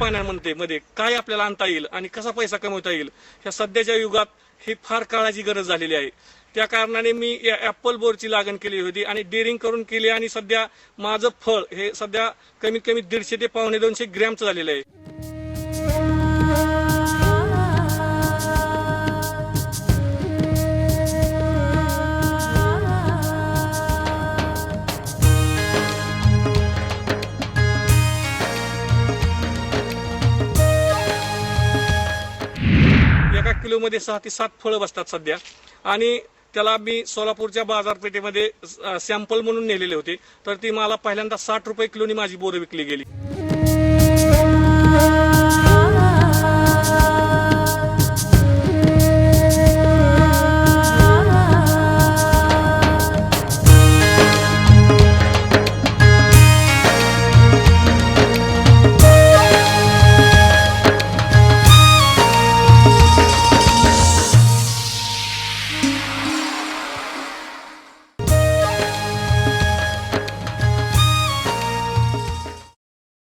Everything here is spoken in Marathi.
पाण्यामध्ये मध्ये काय आपल्याला आणता येईल आणि कसा पैसा कमवता येईल ह्या सध्याच्या युगात ही फार काळाची गरज झालेली आहे. त्या कारणाने मी या ऍपल बोरची लागण केली होती आणि डेअरिंग करून केली आणि सध्या माझं फळ हे सध्या कमीत कमी दीडशे ते पावणे दोनशे ग्रॅमचं झालेलं आहे. किलोमध्ये सहा ते सात फळं बसतात सध्या. आणि त्याला मी सोलापूरच्या बाजारपेठेमध्ये सॅम्पल म्हणून नेलेले होते. तर ती मला पहिल्यांदा साठ रुपये किलोनी माझी बोरं विकली गेली.